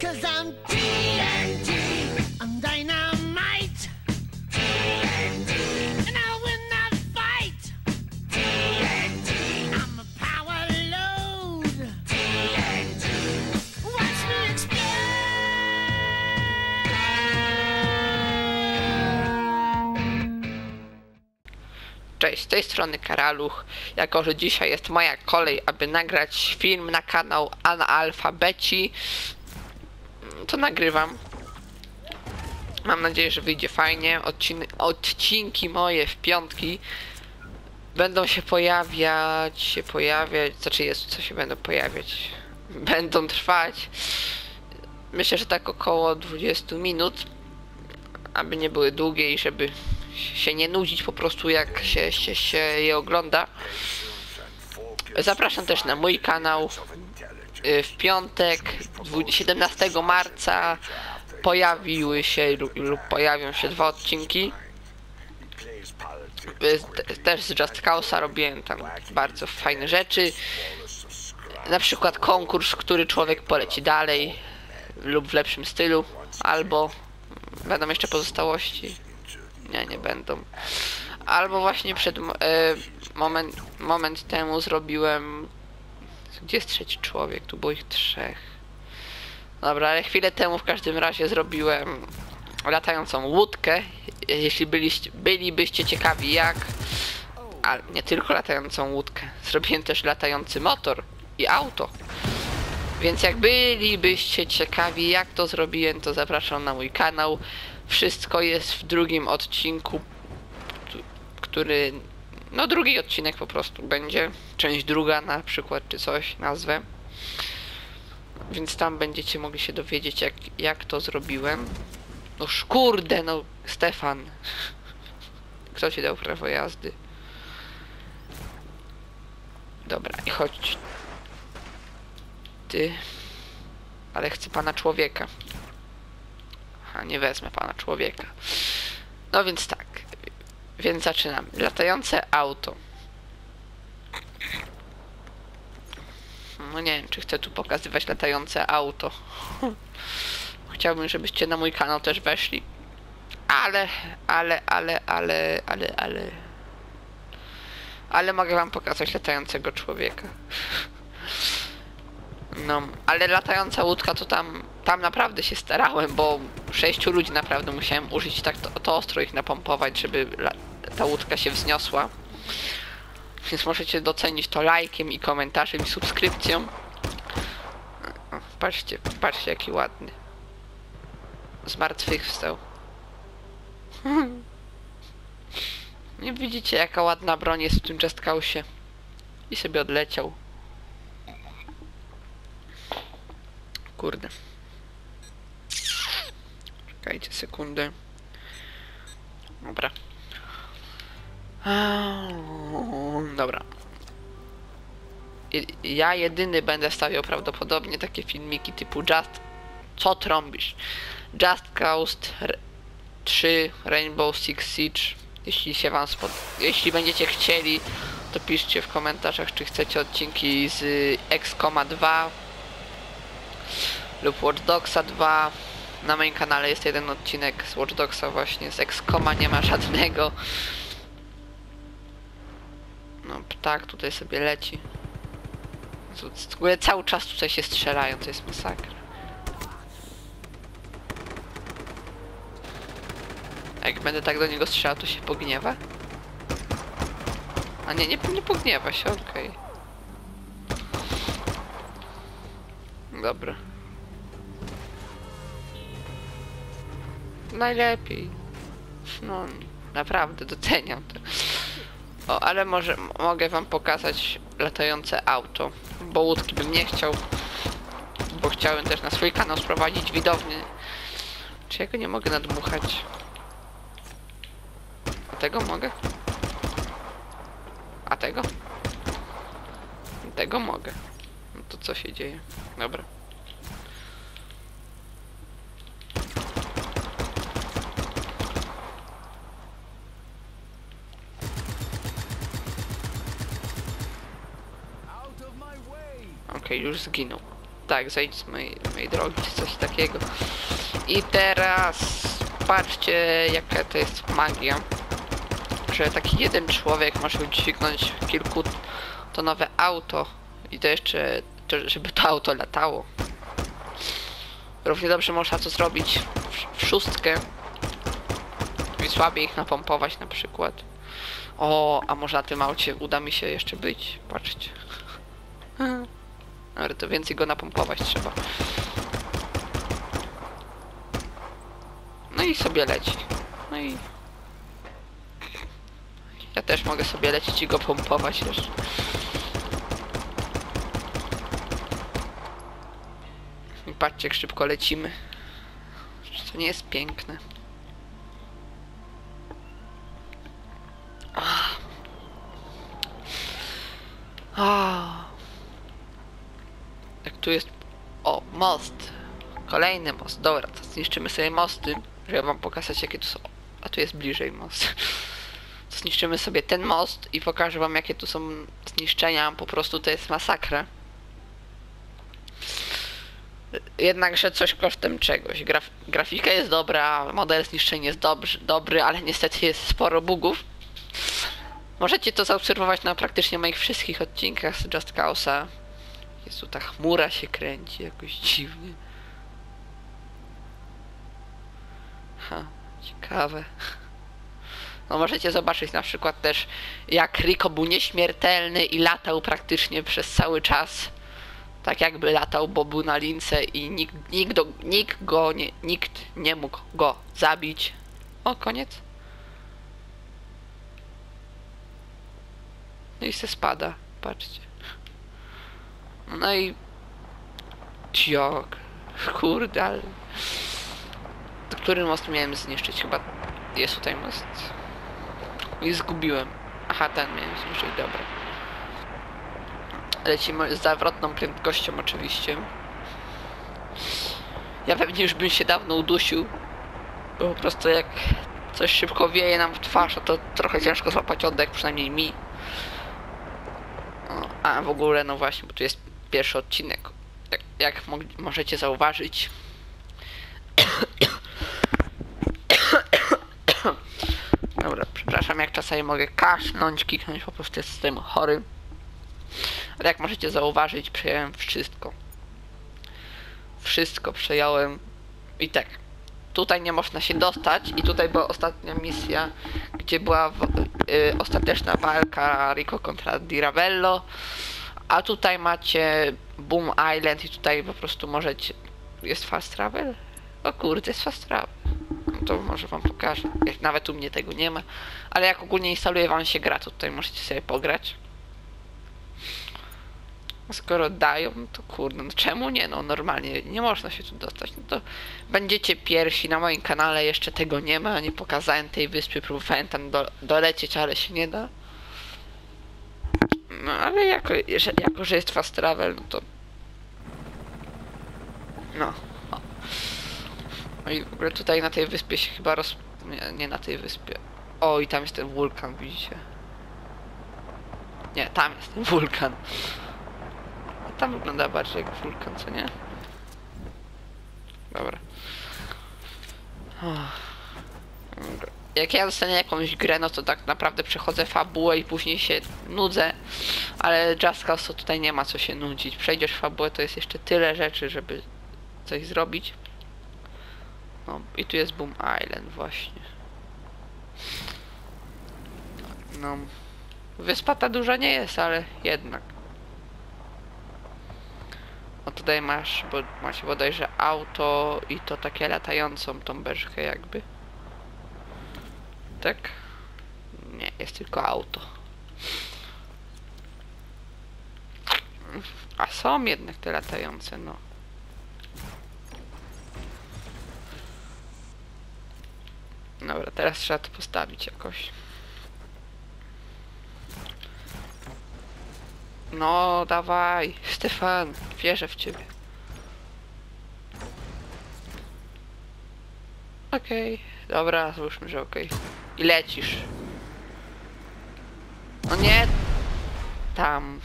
Cause I'm TNT. I'm dynamite. TNT. And win that fight. TNT. I'm a power load. TNT. Watch me explode. Cześć, z tej strony Karaluch. Jako, że dzisiaj jest moja kolej, aby nagrać film na kanał Analfabeci, to nagrywam. Mam nadzieję, że wyjdzie fajnie. Odcin odcinki moje w piątki będą się pojawiać, się pojawiać, znaczy jest, co się będą pojawiać. Będą trwać. Myślę, że tak około 20 minut aby nie były długie i żeby się nie nudzić po prostu jak się, się, się je ogląda. Zapraszam też na mój kanał. Y, W piątek, dwu- 17 marca pojawiły się lub, pojawią się dwa odcinki. Y, te- Też z Just Cause'a robiłem tam bardzo fajne rzeczy. Na przykład konkurs, który człowiek poleci dalej lub w lepszym stylu, albo Będą jeszcze pozostałości? Nie, nie będą. Albo właśnie przed e, moment, moment temu zrobiłem. Gdzie jest trzeci człowiek? Tu było ich trzech. Dobra, ale chwilę temu w każdym razie zrobiłem latającą łódkę. Jeśli byliście, bylibyście ciekawi jak. Ale nie tylko latającą łódkę. Zrobiłem też latający motor i auto. Więc jak bylibyście ciekawi jak to zrobiłem, to zapraszam na mój kanał. Wszystko jest w drugim odcinku, który... No drugi odcinek po prostu będzie. Część druga na przykład, czy coś, nazwę. Więc tam będziecie mogli się dowiedzieć jak, jak to zrobiłem. No kurde, no Stefan. Kto ci dał prawo jazdy? Dobra, i chodź ty. Ale chcę pana człowieka. A nie wezmę pana człowieka. No więc tak. Więc zaczynamy. Latające auto. No nie wiem, czy chcę tu pokazywać latające auto. Chciałbym, żebyście na mój kanał też weszli. Ale, ale, ale, ale, ale, ale. Ale mogę wam pokazać latającego człowieka. No, ale latająca łódka to tam, tam naprawdę się starałem, bo sześciu ludzi naprawdę musiałem użyć tak to, to ostro ich napompować, żeby ta łódka się wzniosła. Więc możecie docenić to lajkiem i komentarzem i subskrypcją. Patrzcie, patrzcie jaki ładny. Z martwych wstał. Nie widzicie jaka ładna broń jest w tym Just Cause'ie. I sobie odleciał. Kurde. Czekajcie sekundę. Dobra. Eee, Dobra. Ja jedyny będę stawiał prawdopodobnie takie filmiki typu Just... Co trąbisz? Just Cause R- 3 Rainbow Six Siege. Jeśli się wam spod... Jeśli będziecie chcieli, to piszcie w komentarzach, czy chcecie odcinki z XCOMA 2 lub Watch Dogsa 2. Na moim kanale jest jeden odcinek z Watch Dogsa właśnie, z XCOMA nie ma żadnego. No ptak tutaj sobie leci. W ogóle cały czas tutaj się strzelają, to jest masakra. Jak będę tak do niego strzelał, to się pogniewa? A nie, nie, nie pogniewa się, okej. Dobra. Najlepiej. No, naprawdę doceniam to. O, ale może mogę wam pokazać latające auto, bo łódki bym nie chciał, bo chciałem też na swój kanał sprowadzić widownię. Czy ja go nie mogę nadmuchać? A tego mogę? A tego? Tego mogę. No to co się dzieje? Dobra. Okej, już zginął. Tak, zejdź z mojej, mojej drogi, coś takiego. I teraz patrzcie, jaka to jest magia. Że taki jeden człowiek może udźwignąć kilkutonowe auto i to jeszcze, to, żeby to auto latało. Równie dobrze można to zrobić w, w szóstkę i słabiej ich napompować na przykład. O, a może na tym aucie uda mi się jeszcze być? Patrzcie. Ale to więcej go napompować trzeba. No i sobie leci. No i... Ja też mogę sobie lecieć i go pompować jeszcze. I patrzcie jak szybko lecimy. To nie jest piękne? Ah. Jak tu jest... O, most. Kolejny most. Dobra, to zniszczymy sobie mosty, żeby wam pokazać jakie tu są. A tu jest bliżej most. To zniszczymy sobie ten most i pokażę wam jakie tu są zniszczenia. Po prostu to jest masakra. Jednakże coś kosztem czegoś. Graf grafika jest dobra, model zniszczeń jest dobry, dobry, ale niestety jest sporo bugów. Możecie to zaobserwować na praktycznie moich wszystkich odcinkach z Just Cause'a. Jest tu ta chmura się kręci jakoś dziwnie. Ha, ciekawe. No możecie zobaczyć na przykład też jak Rico był nieśmiertelny i latał praktycznie przez cały czas. Tak jakby latał, bo był na lince i nikt, nikt, nikt go nie, nikt nie mógł go zabić. O, koniec. No i se spada, patrzcie. No i... Jak? Kurde, ale... Który most miałem zniszczyć? Chyba jest tutaj most. I zgubiłem. Aha, ten miałem zniszczyć, dobra. Lecimy z zawrotną prędkością oczywiście. Ja pewnie już bym się dawno udusił. Bo po prostu jak coś szybko wieje nam w twarz, no to trochę ciężko złapać oddech, przynajmniej mi. O, a w ogóle, no właśnie, bo tu jest pierwszy odcinek. Jak, jak mo możecie zauważyć. Dobra, przepraszam, jak czasami mogę kaszlnąć, kiknąć, po prostu jestem chory. Ale jak możecie zauważyć, przejąłem wszystko. Wszystko przejąłem. I tak. Tutaj nie można się dostać i tutaj była ostatnia misja, gdzie była w, y, ostateczna walka Rico kontra Di Ravello. A tutaj macie Boom Island i tutaj po prostu możecie... Jest fast travel? O kurde, jest fast travel. No to może wam pokażę. Jak nawet u mnie tego nie ma. Ale jak ogólnie instaluje wam się gra, to tutaj możecie sobie pograć. Skoro dają, to kurde, no czemu nie? No normalnie nie można się tu dostać. No to będziecie pierwsi na moim kanale, jeszcze tego nie ma, nie pokazałem tej wyspy, próbowałem tam do, dolecieć, ale się nie da. Ale jako, że, jako, że jest fast travel, no to... No. No i w ogóle tutaj na tej wyspie się chyba roz... Nie, nie na tej wyspie. O, i tam jest ten wulkan, widzicie? Nie, tam jest ten wulkan. Tam wygląda bardziej jak wulkan, co nie? Dobra. Uff. Dobra. Jak ja dostanę jakąś grę, no to tak naprawdę przechodzę fabułę i później się nudzę. Ale Just Cause to tutaj nie ma co się nudzić. Przejdziesz fabułę, to jest jeszcze tyle rzeczy, żeby coś zrobić. No i tu jest Boom Island właśnie. No. Wyspa ta duża nie jest, ale jednak. No tutaj masz, bo macie bodajże auto i to takie latającą tą beczkę jakby. Nie, jest tylko auto. A są jednak te latające, no. Dobra, teraz trzeba to postawić jakoś. No, dawaj, Stefan, wierzę w ciebie. Okej, dobra, załóżmy, że okej. I lecisz. No nie! Tam.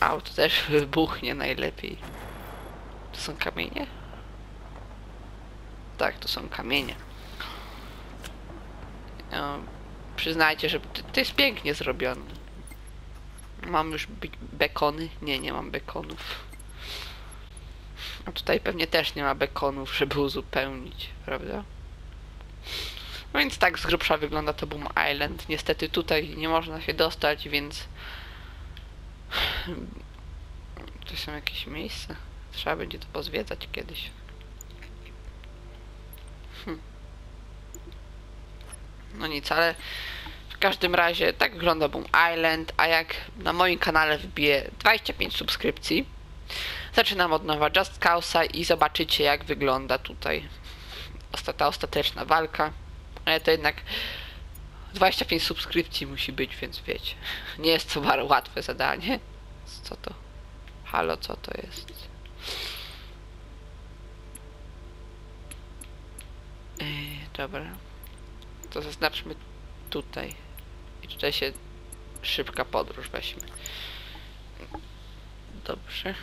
Auto też wybuchnie najlepiej. To są kamienie? Tak, to są kamienie. No, przyznajcie, że to, to jest pięknie zrobione. Mam już be bekony? Nie, nie mam bekonów. A tutaj pewnie też nie ma bekonów, żeby uzupełnić, prawda? No więc tak z grubsza wygląda to Boom Island. Niestety tutaj nie można się dostać, więc... To są jakieś miejsca. Trzeba będzie to pozwiedzać kiedyś. Hm. No nic, ale w każdym razie tak wygląda Boom Island, a jak na moim kanale wbije 25 subskrypcji, zaczynam od nowa Just Causa i zobaczycie jak wygląda tutaj ta ostateczna walka. Ale to jednak 25 subskrypcji musi być, więc wiecie. Nie jest to bardzo łatwe zadanie. Co to? Halo, co to jest? Ej, dobra. To zaznaczmy tutaj. I tutaj się szybka podróż weźmy. Dobrze.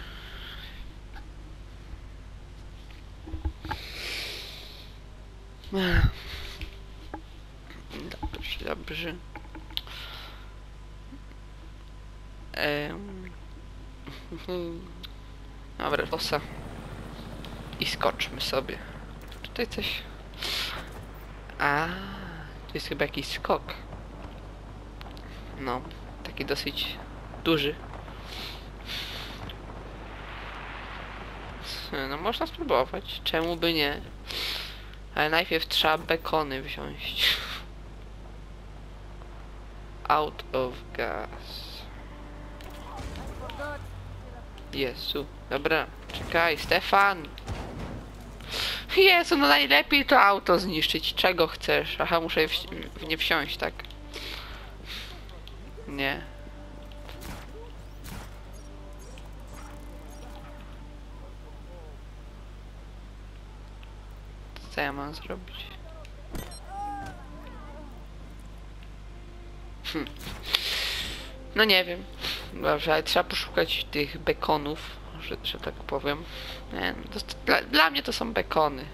Dobrze, dobrze. Em. Dobra, osa. I skoczmy sobie. Tutaj coś... A, to jest chyba jakiś skok. No, taki dosyć duży. No można spróbować, czemu by nie? Ale najpierw trzeba bekony wziąć. Out of gas. Jezu, dobra, czekaj, Stefan! Jezu, no najlepiej to auto zniszczyć. Czego chcesz? Aha, muszę w, w nie wsiąść, tak? Nie. Co ja mam zrobić? Hm. No nie wiem. Dobrze, ale trzeba poszukać tych bekonów, że, że tak powiem. Nie, no to, dla, dla mnie to są bekony.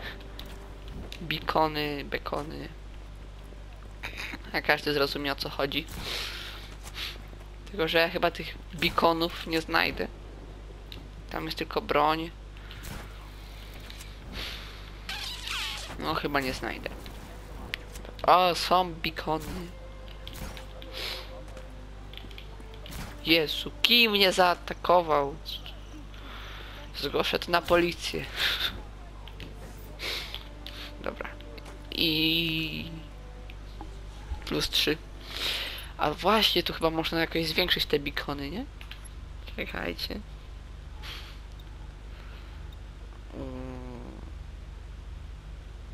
Bikony, bekony. A każdy zrozumie o co chodzi. Tylko, że ja chyba tych bikonów nie znajdę. Tam jest tylko broń. No chyba nie znajdę. O, są bikony. Jezu, kim mnie zaatakował? Zgłoszę to na policję. Dobra. I... Plus 3. A właśnie, tu chyba można jakoś zwiększyć te bikony, nie? Czekajcie.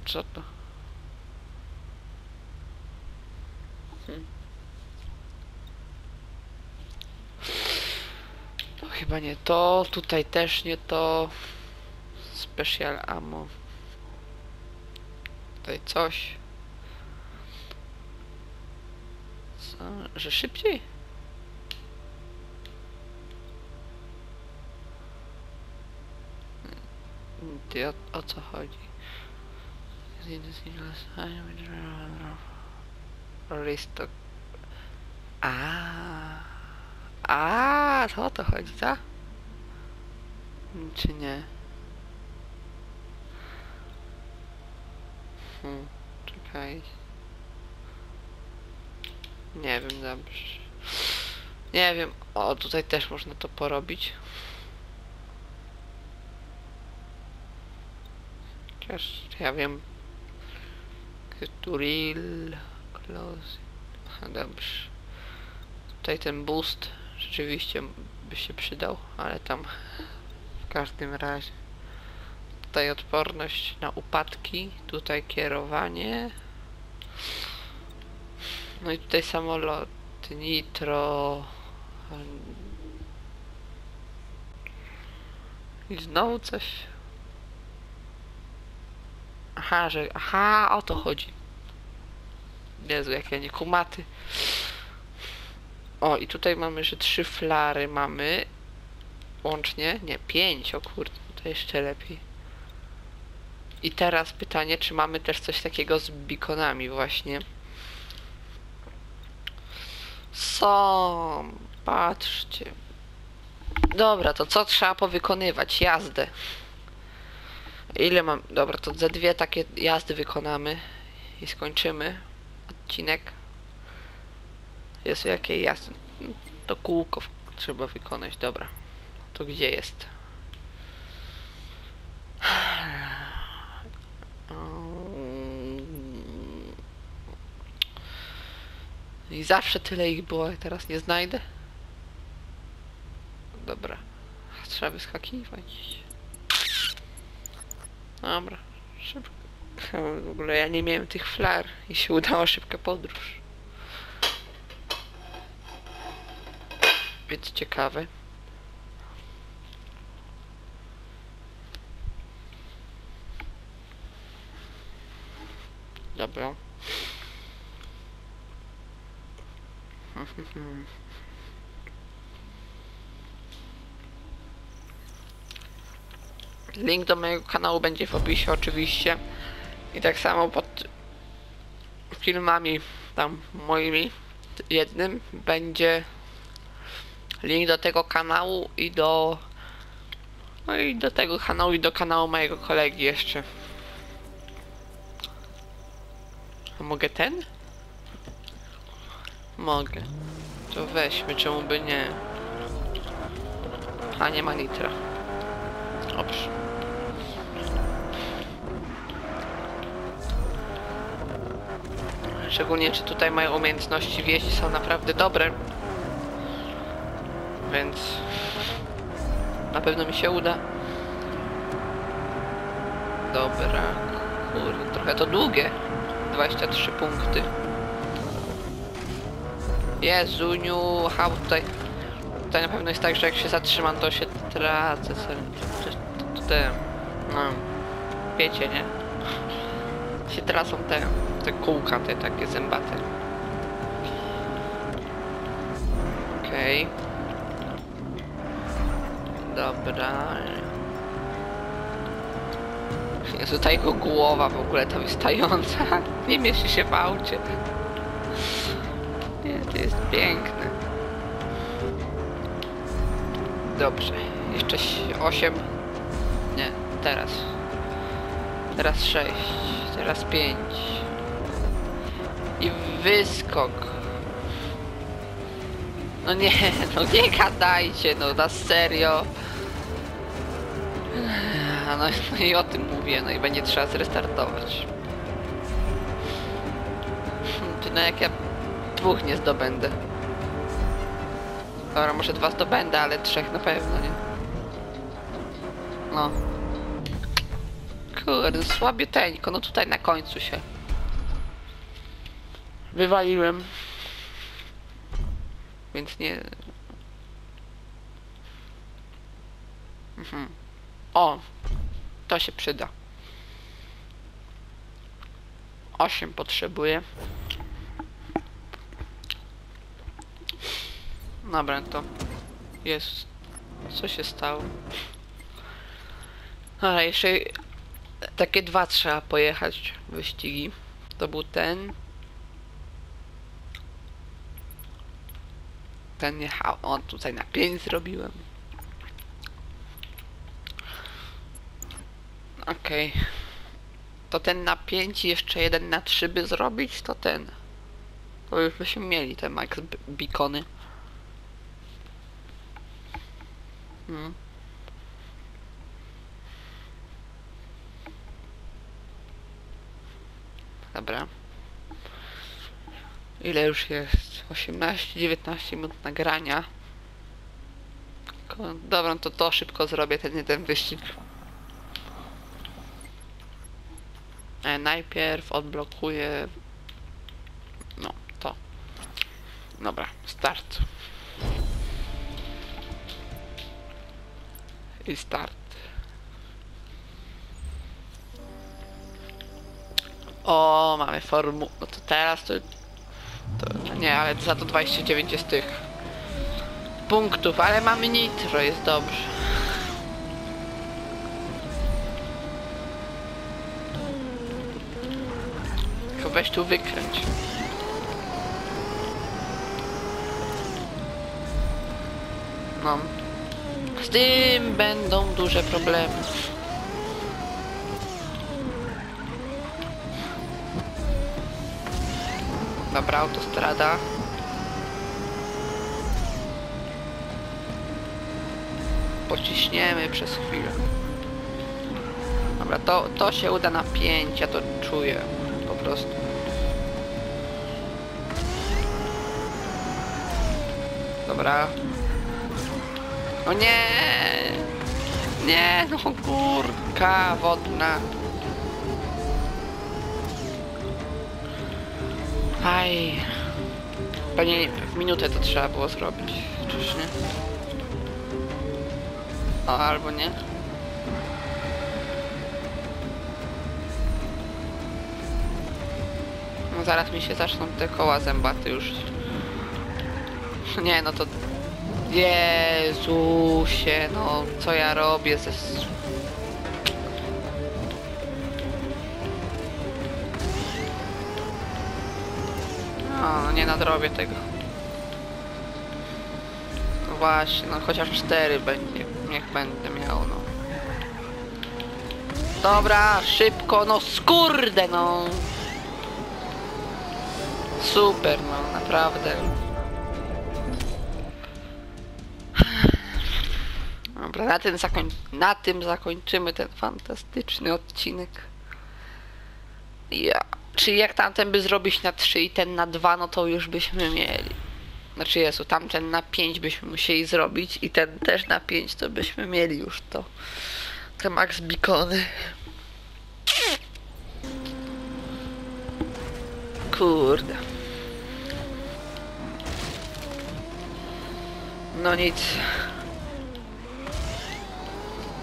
Co to? Hmm. To chyba nie to, tutaj też nie to. Special ammo. Tutaj coś. Co? Że szybciej? Ty o, o co chodzi? Restock. A, a, to o to chodzi, tak? Czy nie? Hmm, czekaj. Nie wiem, dobrze. Nie wiem, o tutaj też można to porobić. Chociaż ja wiem. Turil. Close. Dobrze. Tutaj ten boost rzeczywiście by się przydał, ale tam w każdym razie. Tutaj odporność na upadki, tutaj kierowanie. No i tutaj samolot, nitro. I znowu coś. Aha, że. Aha, o to chodzi. Jezu, jak ja nie kumaty. O, i tutaj mamy, że trzy flary mamy. łącznie? Nie, 5, o kurde, to jeszcze lepiej. I teraz pytanie, czy mamy też coś takiego z beaconami właśnie? Są, patrzcie. Dobra, to co trzeba powykonywać? Jazdę. Ile mam? Dobra, to ze dwie takie jazdy wykonamy i skończymy odcinek. Jest jakie jazdy? To kółko trzeba wykonać, dobra. To gdzie jest? I zawsze tyle ich było, teraz nie znajdę. Dobra. Trzeba wyskakiwać. Dobra. Szybko. W ogóle ja nie miałem tych flar i się udała szybka podróż. Więc ciekawe. Dobra. Link do mojego kanału będzie w opisie oczywiście. I tak samo pod filmami tam moimi jednym będzie link do tego kanału i do no i do tego kanału i do kanału mojego kolegi jeszcze. A mogę ten? Mogę. To weźmy, czemu by nie? A nie ma nitra. Dobrze. Szczególnie, czy tutaj moje umiejętności wieści są naprawdę dobre. Więc na pewno mi się uda. Dobra, kurde, trochę to długie. 23 punkty. Jezuniu, ha, tutaj, tutaj na pewno jest tak, że jak się zatrzymam, to się tracę. te, no, wiecie, nie? Się tracą te, te kółka, te takie zębate. Okej. Dobra. Jest tutaj jego głowa w ogóle ta wystająca. Nie mieści się w aucie. Nie, to jest piękne. Dobrze. Jeszcze 8. Nie, teraz. Teraz 6. Teraz 5. Wyskok. No nie, no nie gadajcie, no na serio. No, no i o tym mówię, no i będzie trzeba zrestartować. No jak ja dwóch nie zdobędę. Dobra, może dwa zdobędę, ale trzech na pewno, nie? No. Kurde, słabiuteńko, no tutaj na końcu się. Wywaliłem. Więc nie... Mhm. O! To się przyda. 8 potrzebuję. Dobra, to jest. Co się stało? A jeszcze takie dwa trzeba pojechać wyścigi. To był ten. Ten jechał. On tutaj na 5 zrobiłem. Okej. To ten na 5 i jeszcze jeden na 3 by zrobić, to ten. To już byśmy mieli te max b- beacony. Hmm. Dobra. Ile już jest? 18-19 minut nagrania. Dobra, to to szybko zrobię ten jeden wyścig. E, najpierw odblokuję. No, to. Dobra, start. I start. O, mamy formu. No to teraz to. Nie, ale za to 29 jest tych. punktów, ale mamy nitro, jest dobrze. Tylko weź tu wykręć. No. Z tym będą duże problemy. Dobra, autostrada. Pociśniemy przez chwilę. Dobra, to, to się uda na 5, ja to czuję po prostu. Dobra. O nie! Nie, no górka wodna. Aj. Pewnie w minutę to trzeba było zrobić, czyż nie? O, albo nie. No zaraz mi się zaczną te koła zębaty już. Nie, no to... Jezusie, no co ja robię ze... s- No, nie nadrobię tego. No właśnie, no chociaż cztery będzie, niech będę miał, no. Dobra, szybko, no skurde, no. Super, no, naprawdę. Dobra, na, zakoń... na tym zakończymy ten fantastyczny odcinek. Ja. Czyli jak tamten by zrobić na 3 i ten na 2, no to już byśmy mieli. Znaczy Jezu, tamten na 5 byśmy musieli zrobić i ten też na 5 to byśmy mieli już to. Te max bikony. Kurde. No nic.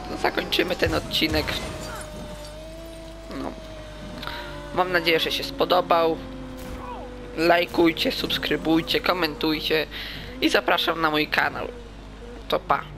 To zakończymy ten odcinek. Mam nadzieję, że się spodobał. Lajkujcie, subskrybujcie, komentujcie i zapraszam na mój kanał. To pa.